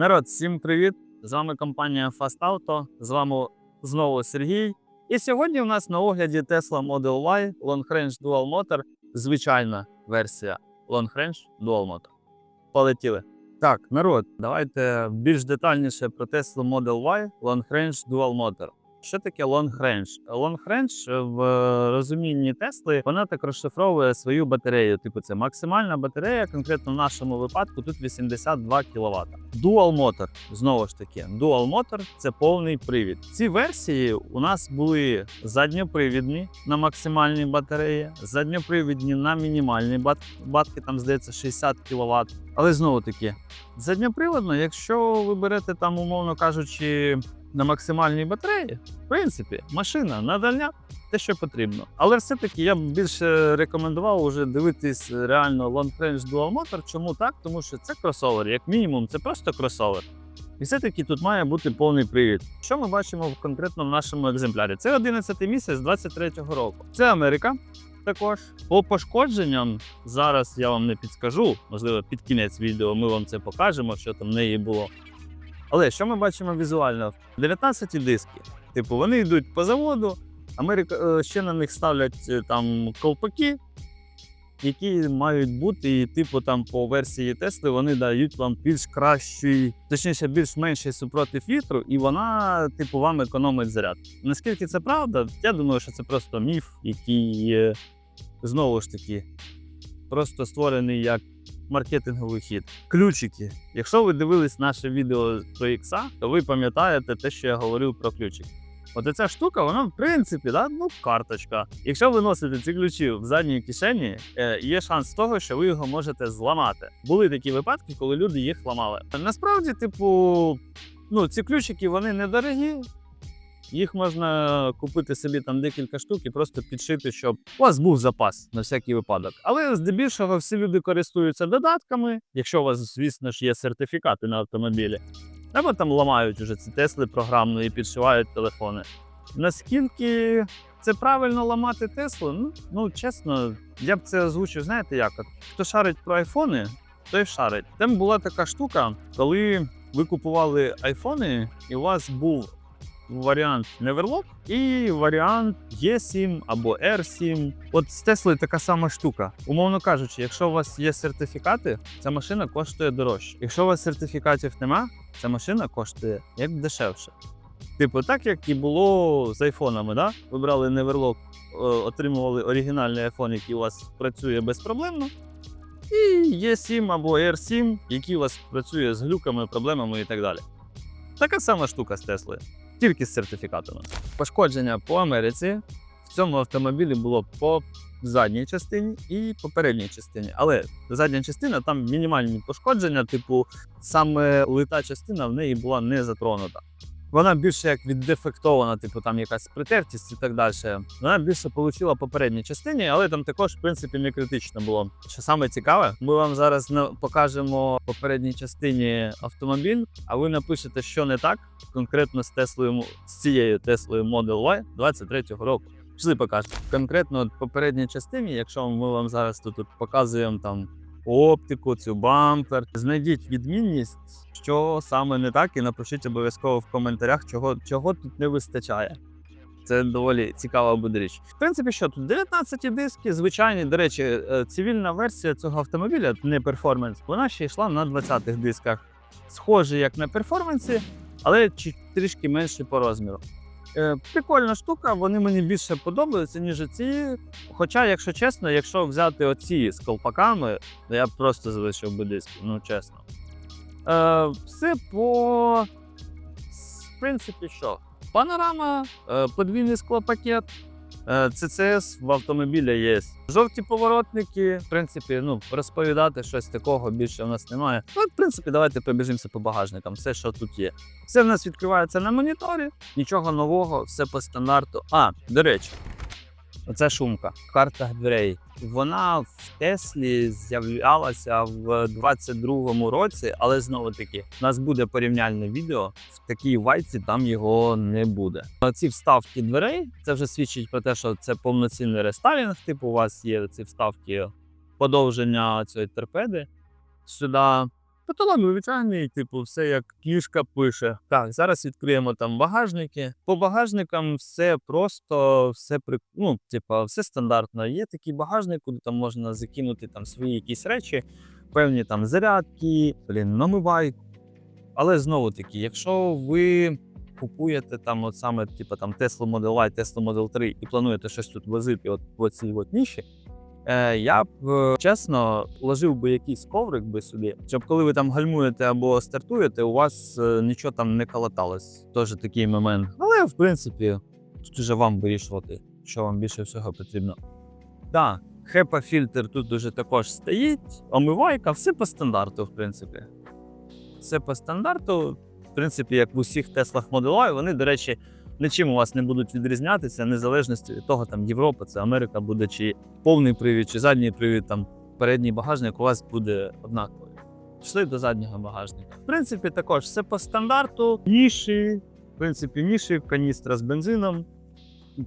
Народ, всім привіт! З вами компанія Fast Auto, з вами знову Сергій. І сьогодні у нас на огляді Tesla Model Y Long Range Dual Motor, звичайна версія Long Range Dual Motor. Полетіли. Так, народ, давайте більш детальніше про Tesla Model Y Long Range Dual Motor. Що таке Long Range? Long Range в е, розумінні Тесли вона так розшифровує свою батарею. Типу, це максимальна батарея, конкретно в нашому випадку тут 82 кВт. Dual Motor, знову ж таки, Dual Motor – це повний привід. Ці версії у нас були задньопривідні на максимальній батареї, задньопривідні на мінімальній бат... батки, там здається 60 кВт. Але знову таки, задньоприводно, якщо ви берете там, умовно кажучи, на максимальній батареї, в принципі, машина надання те, що потрібно. Але все-таки я б більше рекомендував уже дивитись реально Long Range Dual Motor. Чому так? Тому що це кросовер, як мінімум, це просто кросовер. І все-таки тут має бути повний привід. Що ми бачимо в- конкретно в нашому екземплярі? Це 11 місяць 23-го року. Це Америка. Також по пошкодженням зараз я вам не підскажу. Можливо, під кінець відео ми вам це покажемо, що там в неї було. Але що ми бачимо візуально? 19 диски. Типу, вони йдуть по заводу, Америка е, ще на них ставлять е, там колпаки, які мають бути, і типу там по версії Тесли вони дають вам більш кращий, точніше, більш менший супротив вітру, і вона, типу, вам економить заряд. Наскільки це правда? Я думаю, що це просто міф, який е, знову ж таки просто створений як маркетинговий хід. Ключики. Якщо ви дивились наше відео про Ікса, то ви пам'ятаєте те, що я говорив про ключик. От ця штука, вона в принципі, да, ну, карточка. Якщо ви носите ці ключі в задній кишені, е, є шанс того, що ви його можете зламати. Були такі випадки, коли люди їх ламали. Насправді, типу, ну, ці ключики вони недорогі. Їх можна купити собі там декілька штук і просто підшити, щоб у вас був запас на всякий випадок. Але здебільшого всі люди користуються додатками, якщо у вас, звісно ж, є сертифікати на автомобілі. Або там ламають уже ці Тесли програмно і підшивають телефони. Наскільки це правильно ламати Теслу? Ну, ну чесно, я б це озвучив, знаєте як? Хто шарить про айфони, той шарить. Там була така штука, коли ви купували айфони, і у вас був варіант Neverlock і варіант E7 або R7. От з Теслою така сама штука. Умовно кажучи, якщо у вас є сертифікати, ця машина коштує дорожче. Якщо у вас сертифікатів нема, ця машина коштує як дешевше. Типу, так як і було з айфонами, да? ви брали Neverlock, е, отримували оригінальний iPhone, який у вас працює безпроблемно. І E7 або R7, який у вас працює з глюками, проблемами і так далі. Така сама штука з Теслою тільки з сертифікатами. Пошкодження по Америці в цьому автомобілі було по задній частині і по передній частині. Але задня частина там мінімальні пошкодження, типу, саме лита частина в неї була не затронута. Вона більше як віддефектована, типу там якась притертість і так далі. Вона більше отримала по передній частині, але там також, в принципі, не критично було. Що саме цікаве, ми вам зараз покажемо по передній частині автомобіль, а ви напишете, що не так, конкретно з Теслою з цією Теслою Model Y 23-го року. Пішли покажемо. Конкретно от по частині, якщо ми вам зараз тут показуємо там оптику, цю бампер, знайдіть відмінність, що саме не так, і напишіть обов'язково в коментарях, чого, чого тут не вистачає. Це доволі цікава буде річ. В принципі, що тут 19 диски, звичайні. До речі, е, цивільна версія цього автомобіля, не перформанс, вона ще йшла на 20-х дисках. Схожі як на перформансі, але трішки менше по розміру. Е, прикольна штука, вони мені більше подобаються, ніж ці. Хоча, якщо чесно, якщо взяти оці з колпаками, то я б просто залишив би диски, ну чесно. Е, все по. В принципі, що? Панорама, е, подвійний склопакет. Е, ЦЦС в автомобілі є. Жовті поворотники. В принципі, ну, розповідати щось такого більше в нас немає. Ну, в принципі, давайте пробіжимося по багажникам. Все, що тут є. Все в нас відкривається на моніторі, нічого нового, все по стандарту. А, до речі, оце шумка, карта дверей. Вона в Теслі з'являлася в 22-му році, але знову таки, у нас буде порівняльне відео. В такій вайці там його не буде. Ці вставки дверей це вже свідчить про те, що це повноцінний рестайлінг. Типу, у вас є ці вставки подовження цієї торпеди сюди. В Каталог звичайний, типу, все як книжка пише. Так, зараз відкриємо там багажники. По багажникам все просто, все при... ну, типу, все стандартно. Є такий багажник, куди там можна закинути там свої якісь речі, певні там зарядки, блін, намивайку. Але знову таки, якщо ви купуєте там, от саме, типу, там Tesla Model Y, Tesla Model 3 і плануєте щось тут возити от в цій от ніші, Е, я б е, чесно ложив би якийсь коврик би собі, щоб коли ви там гальмуєте або стартуєте, у вас е, нічого там не калаталось. Теж такий момент. Але в принципі, тут уже вам вирішувати, що вам більше всього потрібно. Так, хепа фільтр тут уже також стоїть, омивайка, все по стандарту, в принципі. Все по стандарту. В принципі, як в усіх Теслах Model Y, вони, до речі, нічим у вас не будуть відрізнятися, незалежності від того, там Європа, це Америка буде, чи повний привід, чи задній привід, там передній багажник у вас буде однаковий. Пішли до заднього багажника. В принципі, також все по стандарту. Ніші, в принципі, ніші, каністра з бензином.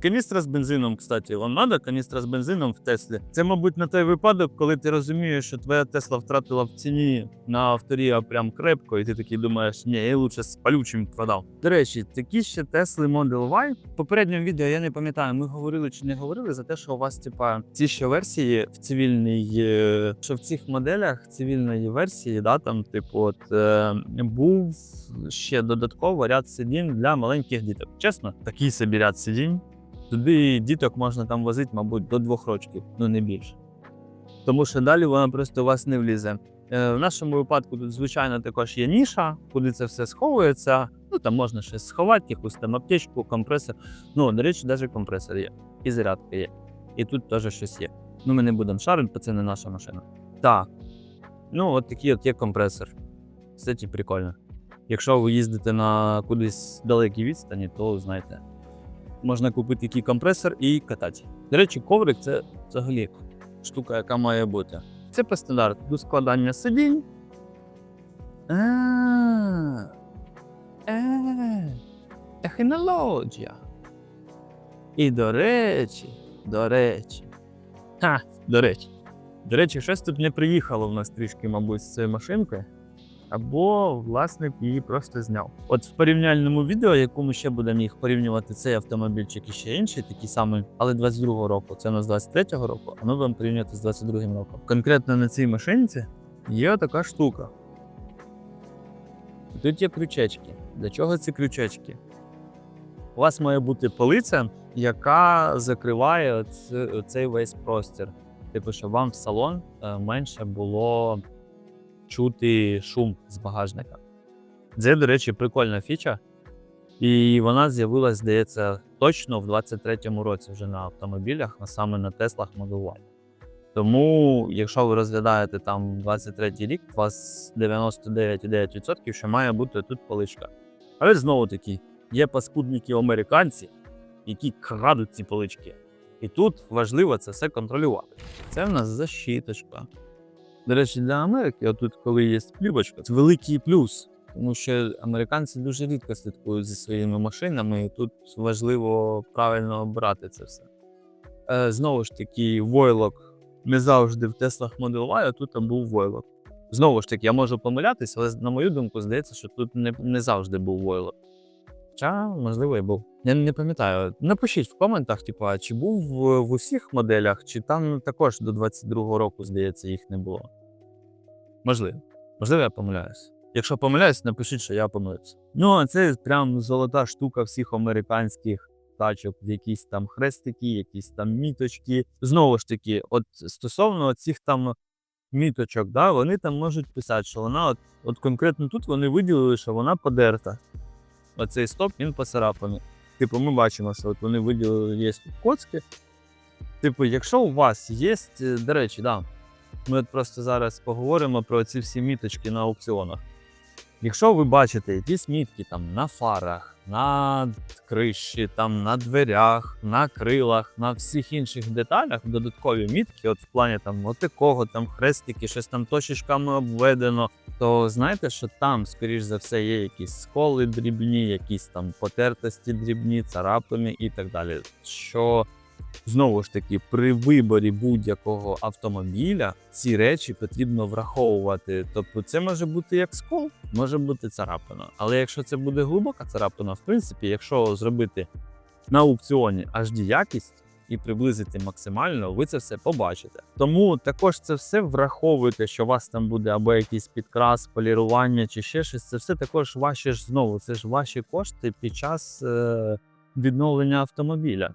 Каністра з бензином, кстати, вам треба каністра з бензином в Теслі. Це, мабуть, на той випадок, коли ти розумієш, що твоя Тесла втратила в ціні на авторія прям крепко, і ти такий думаєш, ні, я лучше з палючим продав. До речі, такі ще Тесли Model Y. В попередньому відео я не пам'ятаю, ми говорили чи не говорили за те, що у вас, типа, ці ще версії в цивільній, е, що в цих моделях цивільної версії, да, там, типу, от е, був ще додатково ряд сидінь для маленьких діток. Чесно, такий собі ряд сидінь. Туди діток можна там возити, мабуть, до двох років, ну не більше. Тому що далі вона просто у вас не влізе. Е, в нашому випадку тут, звичайно, також є ніша, куди це все сховується. Ну там можна щось сховати, якусь там аптечку, компресор. Ну, до речі, навіть компресор є. І зарядка є. І тут теж щось є. Ну, ми не будемо шарити, бо це не наша машина. Так. Ну, от такий от є компресор. Кстати, прикольно. Якщо ви їздите на кудись далекій відстані, то знаєте, можна купити такий компресор і катати. До речі, коврик це взагалі штука, яка має бути. Це по стандарту до складання сидінь. Технологія. І до речі, до речі. Ха, до речі. До речі, щось тут не приїхало в нас трішки, мабуть, з цією машинкою. Або власник її просто зняв. От в порівняльному відео, якому ще будемо їх порівнювати цей автомобільчик і ще інший, такий самий, але 22-го року, це у нас 23-го року, а ми будемо порівнювати з 22-м роком. Конкретно на цій машинці є така штука. Тут є крючечки. Для чого ці крючечки? У вас має бути полиця, яка закриває оцей весь простір. Типу, щоб вам в салон е, менше було чути шум з багажника. Це, до речі, прикольна фіча. І вона з'явилась, здається, точно в 23-му році вже на автомобілях, а саме на Теслах Model Y. Тому, якщо ви розглядаєте там 23-й рік, у вас 99,9%, що має бути тут поличка. Але знову таки, є паскудники американці, які крадуть ці полички. І тут важливо це все контролювати. Це в нас защиточка. До речі, для Америки, отут, коли є плівочка, це великий плюс. Тому що американці дуже рідко слідкують зі своїми машинами, і тут важливо правильно обрати це все. Е, знову ж таки, войлок не завжди в Теслах Model Y, а тут там був войлок. Знову ж таки, я можу помилятися, але на мою думку, здається, що тут не, не завжди був войлок. Хоча, можливо, і був. Я не пам'ятаю. Напишіть в коментах, типу, чи був в, усіх моделях, чи там також до 22-го року, здається, їх не було. Можливо. Можливо, я помиляюсь. Якщо помиляюсь, напишіть, що я помилився. Ну, це прям золота штука всіх американських тачок, якісь там хрестики, якісь там міточки. Знову ж таки, от стосовно цих там міточок, да, вони там можуть писати, що вона, от, от конкретно тут вони виділили, що вона подерта. Оцей стоп він поцарапаний. Типу, ми бачимо, що от вони виділили є коцки. Типу, якщо у вас є, е, до речі, да, ми от просто зараз поговоримо про ці всі міточки на аукціонах. Якщо ви бачите якісь мітки там на фарах, на криші, там на дверях, на крилах, на всіх інших деталях, додаткові мітки, от в плані там от такого, там хрестики, щось там точечками обведено, то знаєте, що там, скоріш за все, є якісь сколи дрібні, якісь там потертості дрібні, царапини і так далі. Що Знову ж таки, при виборі будь-якого автомобіля ці речі потрібно враховувати. Тобто, це може бути як скол, може бути царапина. Але якщо це буде глибока царапина, в принципі, якщо зробити на аукціоні HD якість і приблизити максимально, ви це все побачите. Тому також це все враховуйте, що у вас там буде або якийсь підкрас, полірування чи ще щось. Це все також ваші ж знову. Це ж ваші кошти під час е, відновлення автомобіля.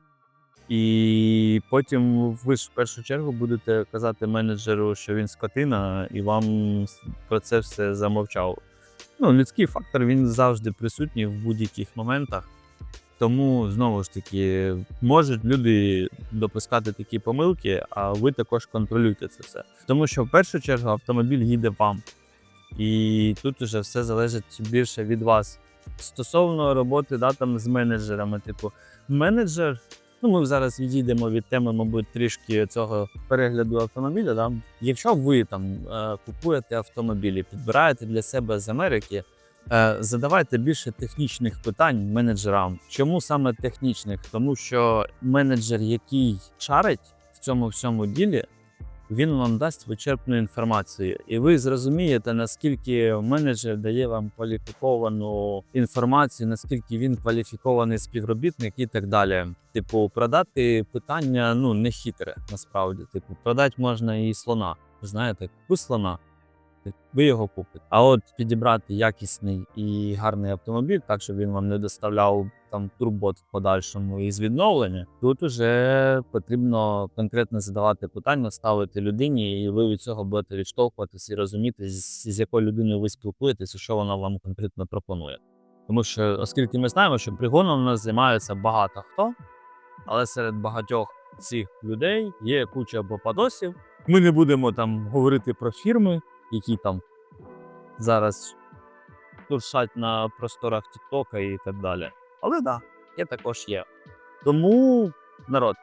І потім ви ж в першу чергу будете казати менеджеру, що він скотина, і вам про це все замовчав. Ну, людський фактор він завжди присутній в будь-яких моментах. Тому знову ж таки можуть люди допускати такі помилки, а ви також контролюйте це все. Тому що в першу чергу автомобіль їде вам. І тут уже все залежить більше від вас. Стосовно роботи да, там, з менеджерами, типу, менеджер Ну, ми зараз відійдемо від теми, мабуть, трішки цього перегляду автомобіля. Да? Якщо ви там е, купуєте автомобілі, підбираєте для себе з Америки, е, задавайте більше технічних питань менеджерам. Чому саме технічних? Тому що менеджер, який шарить в цьому всьому ділі, він вам дасть вичерпну інформацію, і ви зрозумієте, наскільки менеджер дає вам кваліфіковану інформацію, наскільки він кваліфікований співробітник і так далі. Типу, продати питання ну не хитре, насправді. Типу, продати можна і слона. Знаєте, купи слона, ви його купите. А от підібрати якісний і гарний автомобіль, так щоб він вам не доставляв там турбот в подальшому із відновлення, тут уже потрібно конкретно задавати питання, ставити людині, і ви від цього будете відштовхуватися і розуміти, з, з якою людиною ви спілкуєтеся, і що вона вам конкретно пропонує. Тому що, оскільки ми знаємо, що пригоном у нас займається багато хто, але серед багатьох цих людей є куча попадосів. Ми не будемо там говорити про фірми, які там зараз туршать на просторах Тіктока і так далі. Але так, да, є також є. Тому, народ,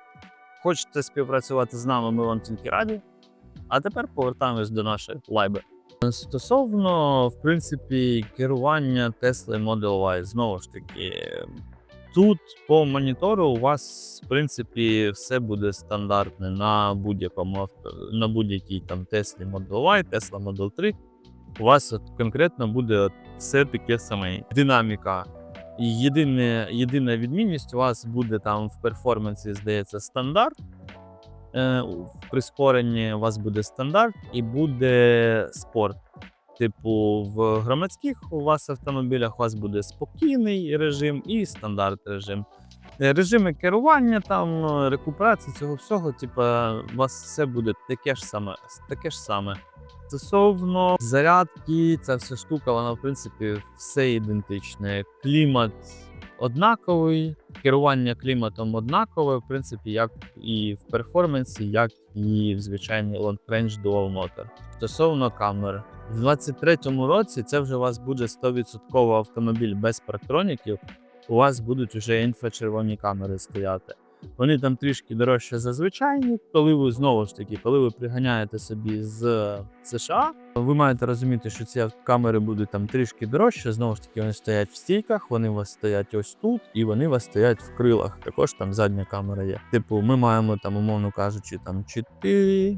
хочете співпрацювати з нами, ми вам тільки раді. А тепер повертаємось до нашої лайби. Стосовно, в принципі, керування Tesla Model Y, знову ж таки, тут по монітору у вас, в принципі, все буде стандартне на будь-якому авто, на будь-якій там Tesla Model Y, Tesla Model 3. У вас от конкретно буде все таке саме. Динаміка. Єдине, єдина відмінність у вас буде там в перформансі, здається, стандарт. Е, в прискоренні у вас буде стандарт і буде спорт. Типу, в громадських у вас автомобілях у вас буде спокійний режим і стандарт режим. Е, Режими керування, там, е, рекуперації цього всього, типу, у вас все буде таке ж саме. Таке ж саме. Стосовно зарядки, ця вся штука, вона в принципі все ідентичне. Клімат однаковий, керування кліматом однакове, в принципі, як і в перформансі, як і в звичайній Long Range Dual Motor. Стосовно камер, в 23-му році це вже у вас буде 100% автомобіль без парктроніків. У вас будуть вже інфрачервоні камери стояти. Вони там трішки дорожче за звичайні. Коли ви знову ж таки, коли ви приганяєте собі з США, ви маєте розуміти, що ці камери будуть там трішки дорожче. Знову ж таки, вони стоять в стійках, вони у вас стоять ось тут, і вони у вас стоять в крилах. Також там задня камера є. Типу, ми маємо там, умовно кажучи, там 4,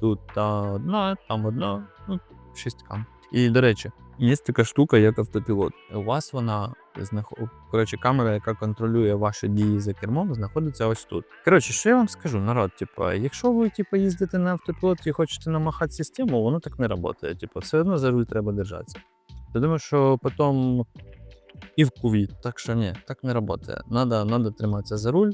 тут та одна, там одна, ну, 6 камер. І до речі, є така штука, як автопілот. У вас вона коротше, камера, яка контролює ваші дії за кермом, знаходиться ось тут. Коротше, що я вам скажу, народ, типу, якщо ви типу, їздите на автопілоті і хочете намахати систему, воно так не працює. Типу, все одно за руль треба держатися. Я думаю, що потім і в куві. Так що ні, так не працює. Надо, надо триматися за руль.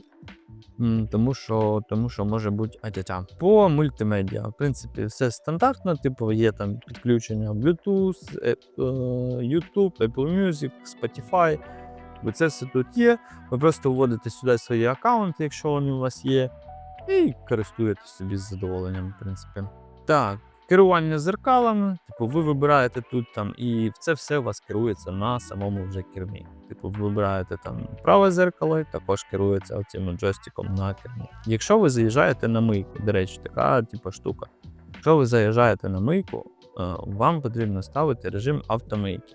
Тому що, тому що може бути атятя. По мультимедіа, в принципі, все стандартно. Типу, є там підключення Bluetooth, е, е, YouTube, Apple Music, Spotify. Бо це все тут є. Ви просто вводите сюди свої аккаунти, якщо вони у вас є, і користуєтесь собі з задоволенням, в принципі. Так, керування зеркалами. Типу, ви вибираєте тут там, і це все у вас керується на самому вже кермі. Типу, ви вибираєте там праве зеркало, і також керується цим джойстиком на кермі. Якщо ви заїжджаєте на мийку, до речі, така типу, штука. Якщо ви заїжджаєте на мийку, е, вам потрібно ставити режим автомийки.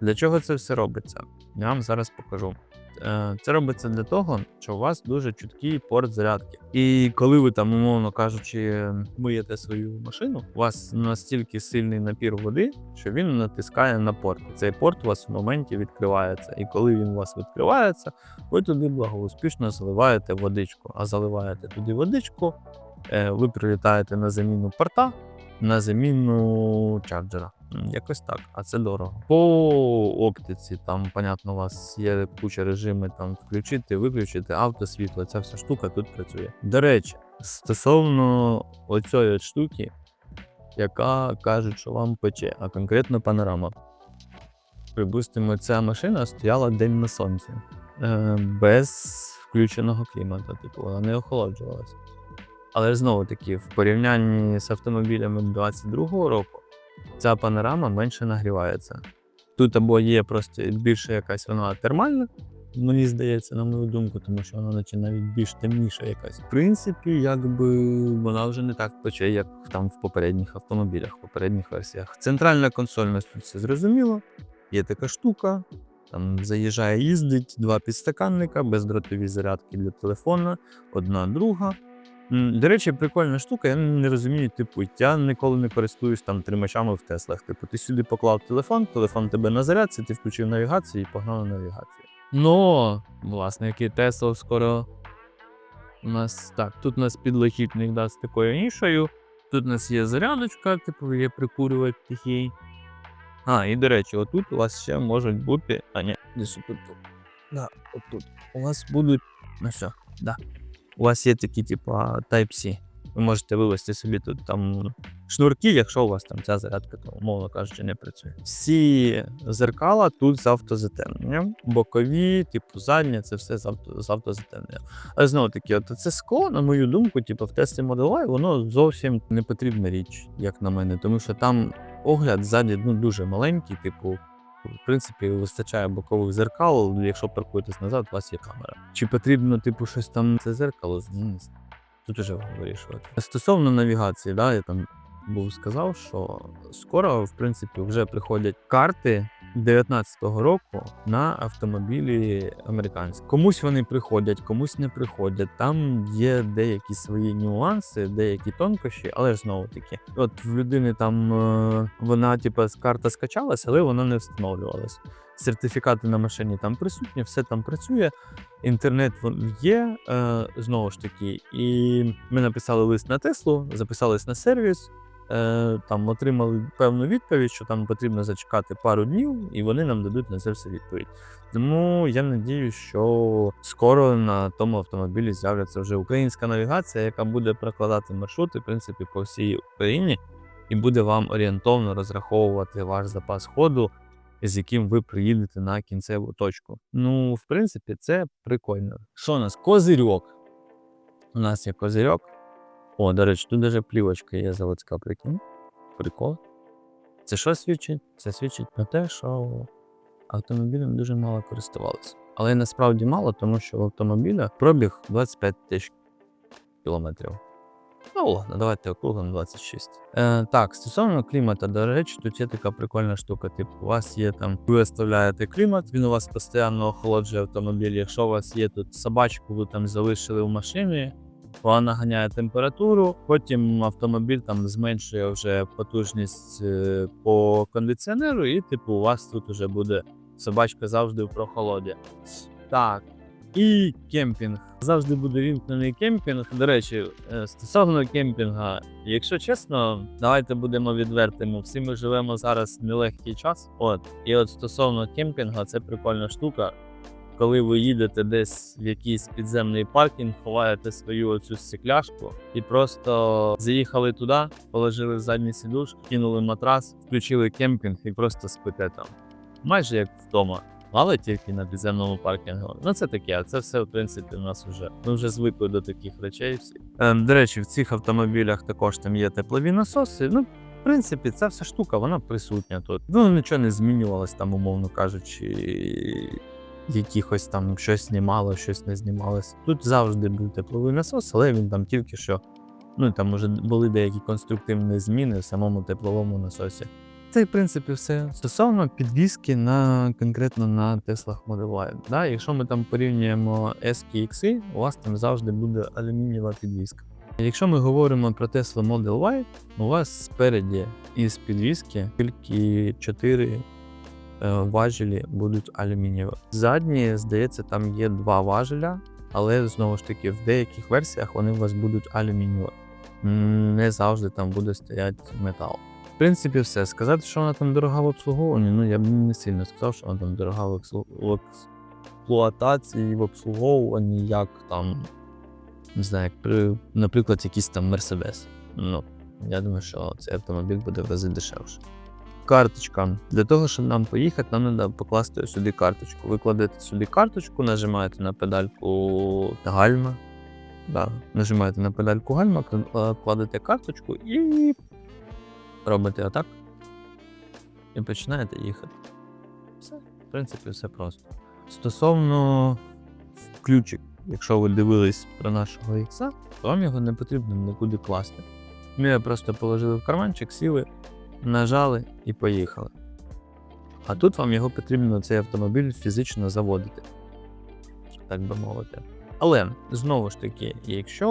Для чого це все робиться? Я вам зараз покажу. Е, Це робиться для того, що у вас дуже чіткий порт зарядки. І коли ви там, умовно кажучи, миєте свою машину, у вас настільки сильний напір води, що він натискає на порт. Цей порт у вас в моменті відкривається. І коли він у вас відкривається, ви туди благоуспішно заливаєте водичку. А заливаєте туди водичку, е, ви прилітаєте на заміну порта, на заміну чарджера. Якось так, а це дорого. По оптиці, там, понятно, у вас є куча режимів там включити, виключити, автосвітло, ця вся штука тут працює. До речі, стосовно оцієї штуки, яка кажуть, що вам пече, а конкретно панорама. Припустимо, ця машина стояла день на сонці е, без включеного клімату, типу, вона не охолоджувалася. Але знову таки, в порівнянні з автомобілями 22-го року, ця панорама менше нагрівається. Тут або є просто більше якась вона термальна, мені здається, на мою думку, тому що вона наче навіть більш темніша якась. В принципі, якби вона вже не так пече, як там в попередніх автомобілях, в попередніх версіях. Центральна консоль у нас тут все зрозуміло. Є така штука, там заїжджає, їздить, два підстаканника, бездротові зарядки для телефона, одна друга. До речі, прикольна штука, я не розумію, типу, я ніколи не користуюсь там тримачами в Теслах. Типу, ти сюди поклав телефон, телефон тебе на зарядці, ти включив навігацію і погнав на навігацію. Ну, власне, який Тесла скоро у нас так, тут у нас підлохітник да, з такою нішою. Тут у нас є зарядочка, типу, є прикурювач тихий. А, і до речі, отут у вас ще можуть бути. А, ні, десь тут. Да, отут. У вас будуть. Ну все, да. У вас є такі, типу, Type-C. Ви можете вивести собі тут там шнурки, якщо у вас там ця зарядка, то, умовно кажучи, не працює. Всі зеркала тут з автозатемненням. Бокові, типу, задні, це все з, авто, з автозатемненням. Але знову таки, от це скло, на мою думку, типу, в тесті Model Y, воно зовсім не потрібна річ, як на мене, тому що там огляд ззаді ну, дуже маленький, типу. В принципі, вистачає бокових зеркал, якщо паркуєтесь назад, у вас є камера. Чи потрібно, типу, щось там це зеркало? Ну. Тут уже вирішувати. Стосовно навігації, да, я там був сказав, що скоро, в принципі, вже приходять карти 19-го року на автомобілі американські. Комусь вони приходять, комусь не приходять. Там є деякі свої нюанси, деякі тонкощі, але знову таки, от в людини там е, вона, типу, карта скачалась, але вона не встановлювалась. Сертифікати на машині там присутні, все там працює. Інтернет є е, знову ж таки, і ми написали лист на Теслу, записались на сервіс. Е, там отримали певну відповідь, що там потрібно зачекати пару днів, і вони нам дадуть на це все відповідь. Тому я надіюсь, що скоро на тому автомобілі з'являться вже українська навігація, яка буде прокладати маршрути, в принципі, по всій Україні, і буде вам орієнтовно розраховувати ваш запас ходу, з яким ви приїдете на кінцеву точку. Ну, в принципі, це прикольно. Що у нас? Козирьок. У нас є козирьок. О, до речі, тут даже плівочка є заводська, прикинь. Прикол. Це що свідчить? Це свідчить про те, що автомобілем дуже мало користувалися. Але насправді мало, тому що в автомобіля пробіг 25 тисяч кілометрів. Ну ладно, давайте округлим 26. Е, так, стосовно клімата, до речі, тут є така прикольна штука. Типу, у вас є там, ви виставляєте клімат, він у вас постійно охолоджує автомобіль. Якщо у вас є тут собачку, ви там залишили в машині, вона наганяє температуру, потім автомобіль там зменшує вже потужність е, по кондиціонеру, і типу у вас тут вже буде собачка завжди в прохолоді. Так. І кемпінг. Завжди буде вімкнений кемпінг. До речі, е, стосовно кемпінга, якщо чесно, давайте будемо відвертими. Всі ми живемо зараз в нелегкий час. От, і от стосовно кемпінга, це прикольна штука. Коли ви їдете десь в якийсь підземний паркінг, ховаєте свою оцю стекляшку і просто заїхали туди, положили задній сідуш, кинули матрас, включили кемпінг і просто спите там. Майже як вдома. Але тільки на підземному паркінгу. Ну це таке, а це все, в принципі, у нас вже. Ми вже звикли до таких речей. Всі. Ем, до речі, в цих автомобілях також там є теплові насоси. Ну, в принципі, ця вся штука, вона присутня тут. Ну, нічого не змінювалось там, умовно кажучи, якихось там щось знімало, щось не знімалось. Тут завжди був тепловий насос, але він там тільки що. Ну, там вже були деякі конструктивні зміни в самому тепловому насосі. Це, в принципі, все. Стосовно підвіски на конкретно на Tesla Model Y. Да? Якщо ми там порівнюємо S і X, у вас там завжди буде алюмінієва підвіска. Якщо ми говоримо про Tesla Model Y, у вас спереді із підвіски тільки 4 е, важелі будуть алюмінієві. Задні, здається, там є два важеля, але знову ж таки в деяких версіях вони у вас будуть алюмінієві. Не завжди там буде стояти метал. В принципі, все. Сказати, що вона там дорога в обслуговуванні, ну я б не сильно сказав, що вона там дорога в експлуатації, в обслуговуванні, як там, не знаю, як при, наприклад, якийсь там Mercedes. Ну, я думаю, що цей автомобіль буде в рази дешевше. Карточка. Для того, щоб нам поїхати, нам треба покласти сюди карточку. Ви кладете сюди карточку, нажимаєте на педальку гальма. Да. Нажимаєте на педальку гальма, кладете карточку і робите отак. І починаєте їхати. Все, в принципі, все просто. Стосовно ключик, якщо ви дивились про нашого ікса, то вам його не потрібно нікуди класти. Ми його просто положили в карманчик, сіли, нажали і поїхали. А тут вам його потрібно цей автомобіль фізично заводити, так би мовити. Але знову ж таки, якщо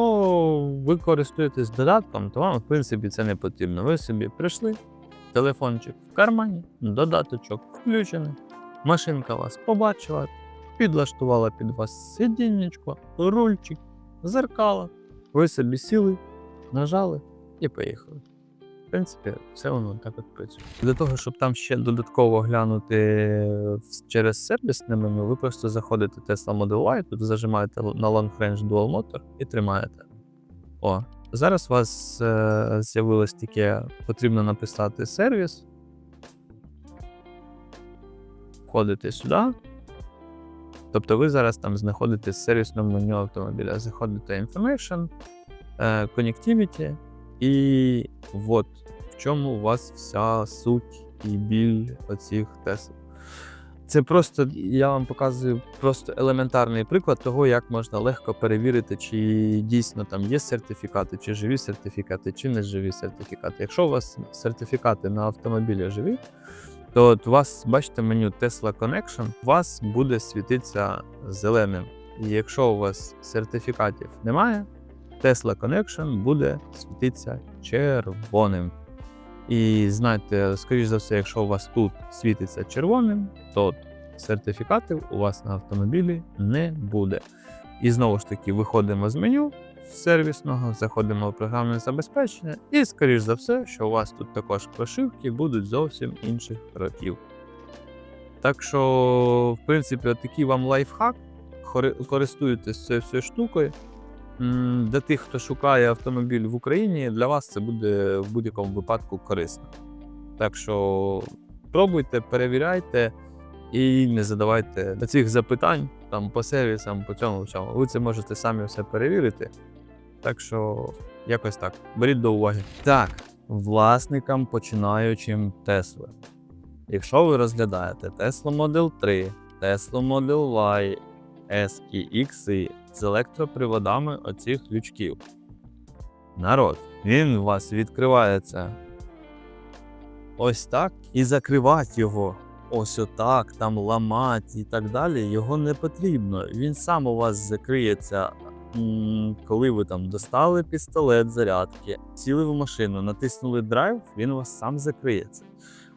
ви користуєтесь додатком, то вам в принципі це не потрібно. Ви собі прийшли, телефончик в кармані, додаточок включений, машинка вас побачила, підлаштувала під вас сидіннячко, рульчик, зеркало. Ви собі сіли, нажали і поїхали. Принципі, все воно так от працює. Для того, щоб там ще додатково глянути в- через сервісне меню, ви просто заходите Tesla Model Y, тут зажимаєте на Long Range Dual Motor і тримаєте. О, зараз у вас е, з'явилось таке, потрібно написати сервіс. Входите сюди. Тобто ви зараз там знаходитесь в сервісному меню автомобіля. Заходите Information, е, Connectivity, і от в чому у вас вся суть і біль оцих Тесл. Це просто я вам показую просто елементарний приклад того, як можна легко перевірити, чи дійсно там є сертифікати, чи живі сертифікати, чи не живі сертифікати. Якщо у вас сертифікати на автомобілі живі, то от у вас, бачите, меню Tesla Connection, у вас буде світитися зеленим. І якщо у вас сертифікатів немає, Tesla Connection буде світитися червоним. І знаєте, скоріш за все, якщо у вас тут світиться червоним, то сертифікатів у вас на автомобілі не буде. І знову ж таки, виходимо з меню сервісного, заходимо в програмне забезпечення, і, скоріш за все, що у вас тут також прошивки будуть зовсім інших років. Так що, в принципі, такий вам лайфхак. Користуєтесь цією штукою. Для тих, хто шукає автомобіль в Україні, для вас це буде в будь-якому випадку корисно. Так що пробуйте, перевіряйте і не задавайте цих запитань там по сервісам, по цьому всьому. Ви це можете самі все перевірити. Так що якось так. Беріть до уваги. Так, власникам починаючим Тесли. Якщо ви розглядаєте Tesla Model 3, Tesla Model Y, S і X з електроприводами оцих лючків. Народ, він у вас відкривається ось так і закривати його ось отак, там ламати і так далі, його не потрібно. Він сам у вас закриється, коли ви там достали пістолет зарядки, сіли в машину, натиснули драйв, він у вас сам закриється.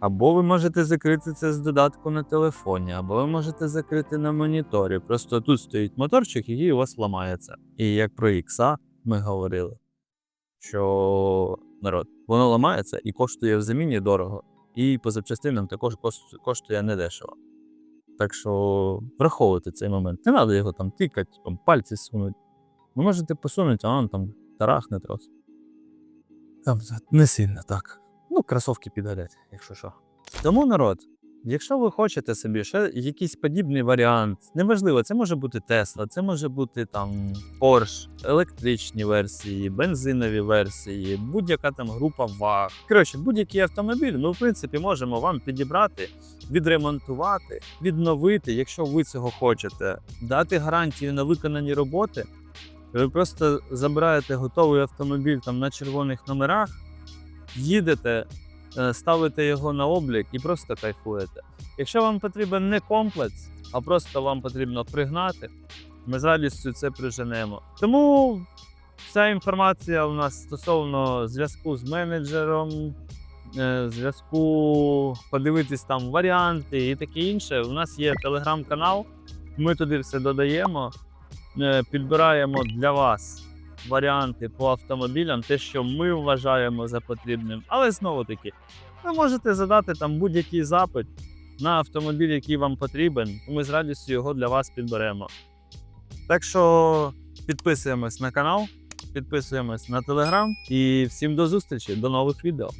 Або ви можете закрити це з додатку на телефоні, або ви можете закрити на моніторі. Просто тут стоїть моторчик, який у вас ламається. І як про ікса ми говорили, що народ, воно ламається і коштує в заміні дорого, і по запчастинам також коштує недешево. Так що враховуйте цей момент. Не треба його там тикати, там пальці сунути. Ви можете посунути, а він там тарахне трохи. Там не сильно так. Ну, кросовки підгорять, якщо що. Тому народ, якщо ви хочете собі ще якийсь подібний варіант, неважливо, це може бути Tesla, це може бути там Porsche, електричні версії, бензинові версії, будь-яка там група ваг. Коротше, будь-який автомобіль, ми в принципі можемо вам підібрати, відремонтувати, відновити, якщо ви цього хочете, дати гарантію на виконані роботи. Ви просто забираєте готовий автомобіль там на червоних номерах їдете, е, ставите його на облік і просто кайфуєте. Якщо вам потрібен не комплекс, а просто вам потрібно пригнати, ми з радістю це приженемо. Тому вся інформація у нас стосовно зв'язку з менеджером, е, зв'язку, подивитись там варіанти і таке інше. У нас є телеграм-канал, ми туди все додаємо, е, підбираємо для вас варіанти по автомобілям, те, що ми вважаємо за потрібним. Але знову таки, ви можете задати там будь-який запит на автомобіль, який вам потрібен, і ми з радістю його для вас підберемо. Так що підписуємось на канал, підписуємось на телеграм і всім до зустрічі, до нових відео.